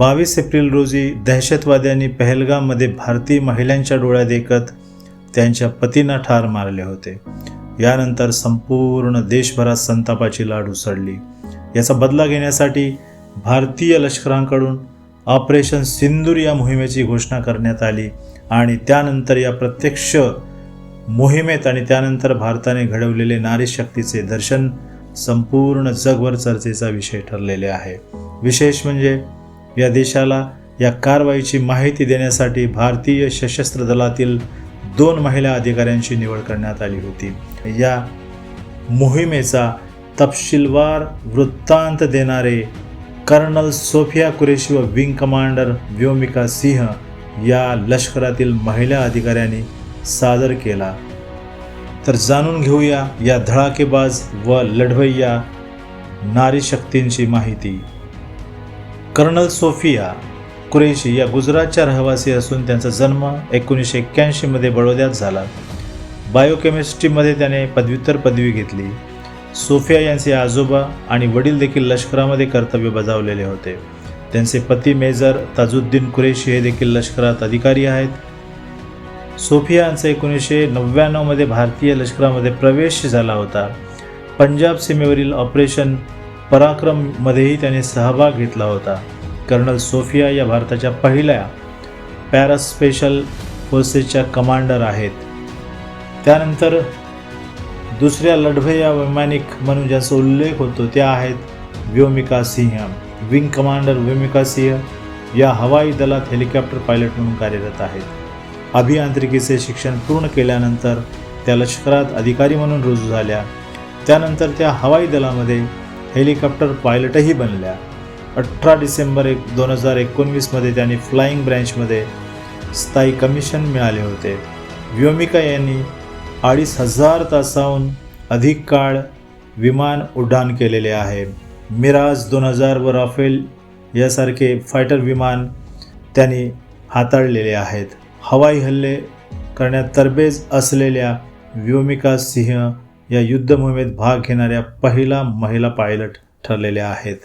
बावीस एप्रिल रोजी दहशतवाद्यांनी पहलगाममध्ये भारतीय महिलांच्या डोळ्यात देखत त्यांच्या पतींना ठार मारले होते. यानंतर संपूर्ण देशभरात संतापाची लाट उसळली. याचा बदला घेण्यासाठी भारतीय लष्करांकडून ऑपरेशन सिंदूर या मोहिमेची घोषणा करण्यात आली आणि त्यानंतर या प्रत्यक्ष मोहिमेत आणि त्यानंतर भारताने घडवलेले नारी शक्तीचे दर्शन संपूर्ण जगभर चर्चेचा विषय ठरलेले आहे. विशेष म्हणजे या देशाला या कारवाईची माहिती देण्यासाठी भारतीय सशस्त्र दलातील दोन महिला अधिकाऱ्यांची निवड करण्यात आली होती. या मोहिमेचा तपशीलवार वृत्तांत देणारे कर्नल सोफिया कुरेशी व विंग कमांडर व्योमिका सिंह या लष्करातील महिला अधिकाऱ्यांनी सादर केला. तर जाणून घेऊया या धडाकेबाज व लढवय्या नारी शक्तींची माहिती. कर्नल सोफिया कुरेशी या गुजरातच्या रहिवासी असून त्यांचा जन्म एकोणीसशे एक्क्याऐंशीमध्ये बडोद्यात झाला. बायोकेमिस्ट्रीमध्ये त्याने पदव्युत्तर पदवी घेतली. सोफिया यांचे आजोबा आणि वडील देखील लष्करामध्ये कर्तव्य बजावलेले होते. त्यांचे पती मेजर ताजुद्दीन कुरेशी हे देखील लष्करात अधिकारी आहेत. सोफिया यांचा एकोणीसशे नव्याण्णवमध्ये भारतीय लष्करामध्ये प्रवेश झाला होता. पंजाब सीमेवरील ऑपरेशन पराक्रममध्येही त्याने सहभाग घेतला होता. कर्नल सोफिया या भारताच्या पहिल्या पॅरास्पेशल फोर्सेसच्या कमांडर आहेत. त्यानंतर दुसऱ्या लढवय्या वैमानिक म्हणून ज्यांचा उल्लेख होतो त्या आहेत व्योमिका सिंह. विंग कमांडर व्योमिका सिंह या हवाई दलात हेलिकॉप्टर पायलट म्हणून कार्यरत आहेत. अभियांत्रिकीचे शिक्षण पूर्ण केल्यानंतर त्या लष्करात अधिकारी म्हणून रुजू झाल्या. त्यानंतर त्या हवाई दलामध्ये हेलिकॉप्टर पायलटही बनल्या. अठरा डिसेंबर एक दोन हजार एकोणवीसमध्ये त्यांनी फ्लाईंग ब्रँचमध्ये स्थायी कमिशन मिळाले होते. व्योमिका यांनी अडीच हजार तासाहून अधिक काळ विमान उड्डाण केलेले आहे. मिराज दोन हजार व राफेल यासारखे फायटर विमान त्यांनी हाताळलेले आहेत. हवाई हल्ले करण्यात तरबेज असलेल्या व्योमिका सिंह या युद्धमोहिमेत भाग घेणाऱ्या पहिला महिला पायलट ठरलेल्या आहेत.